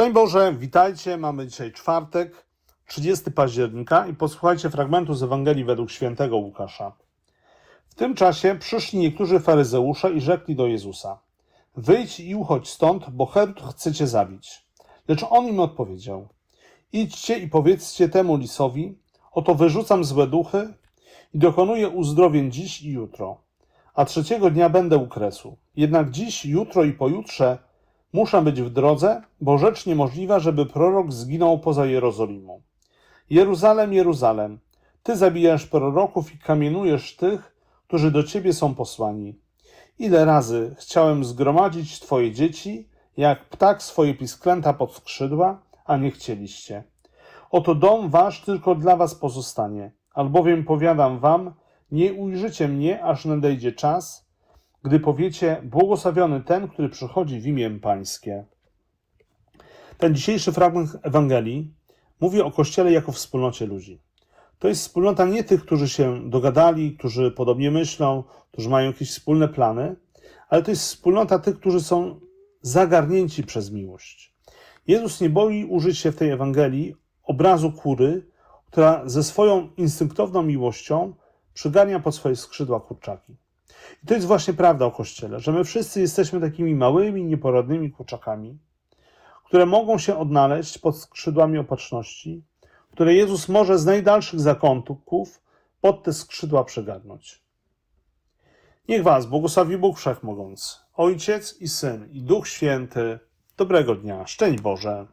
Szczęść Boże, witajcie. Mamy dzisiaj czwartek, 30 października i posłuchajcie fragmentu z Ewangelii według świętego Łukasza. W tym czasie przyszli niektórzy faryzeusze i rzekli do Jezusa: Wyjdź i uchodź stąd, bo Herod chce cię zabić. Lecz on im odpowiedział: Idźcie i powiedzcie temu lisowi: Oto wyrzucam złe duchy i dokonuję uzdrowień dziś i jutro, a trzeciego dnia będę u kresu. Jednak dziś, jutro i pojutrze muszę być w drodze, bo rzecz niemożliwa, żeby prorok zginął poza Jerozolimą. Jeruzalem, Jeruzalem, ty zabijasz proroków i kamienujesz tych, którzy do ciebie są posłani. Ile razy chciałem zgromadzić twoje dzieci, jak ptak swoje pisklęta pod skrzydła, a nie chcieliście. Oto dom wasz tylko dla was pozostanie, albowiem powiadam wam, nie ujrzycie mnie, aż nadejdzie czas, gdy powiecie, błogosławiony ten, który przychodzi w imię Pańskie. Ten dzisiejszy fragment Ewangelii mówi o Kościele jako wspólnocie ludzi. To jest wspólnota nie tych, którzy się dogadali, którzy podobnie myślą, którzy mają jakieś wspólne plany, ale to jest wspólnota tych, którzy są zagarnięci przez miłość. Jezus nie boi użyć się w tej Ewangelii obrazu kury, która ze swoją instynktowną miłością przygania pod swoje skrzydła kurczaki. I to jest właśnie prawda o Kościele, że my wszyscy jesteśmy takimi małymi, nieporadnymi kurczakami, które mogą się odnaleźć pod skrzydłami opatrzności, które Jezus może z najdalszych zakątków pod te skrzydła przegarnąć. Niech Was błogosławi Bóg Wszechmogący, Ojciec i Syn i Duch Święty. Dobrego dnia. Szczęść Boże.